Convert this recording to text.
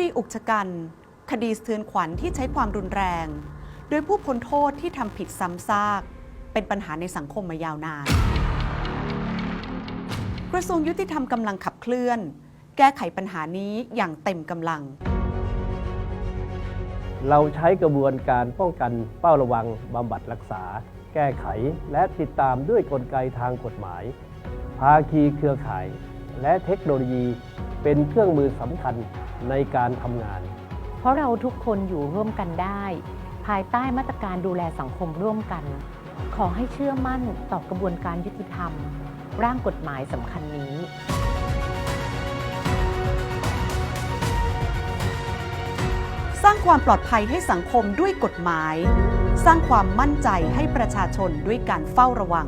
ดีอุกชะกัน คดีสะเทือนขวัญที่ใช้ความรุนแรง โดยผู้พ้นโทษที่ทำผิดซ้ำซาก เป็นปัญหาในสังคมมายาวนาน กระทรวงยุติธรรมกำลังขับเคลื่อน แก้ไขปัญหานี้อย่างเต็มกำลัง เราใช้กระบวนการป้องกันเฝ้าระวังบำบัดรักษา แก้ไขและติดตามด้วยกลไกทางกฎหมาย ภาคีเครือข่าย และเทคโนโลยี เป็นเครื่องมือสำคัญในการทำงาน เพราะเราทุกคนอยู่ร่วมกันได้ ภายใต้มาตรการดูแลสังคมร่วมกัน ขอให้เชื่อมั่นต่อกระบวนการยุติธรรม ร่างกฎหมายสำคัญนี้สร้างความปลอดภัยให้สังคมด้วยกฎหมาย สร้างความมั่นใจให้ประชาชนด้วยการเฝ้าระวัง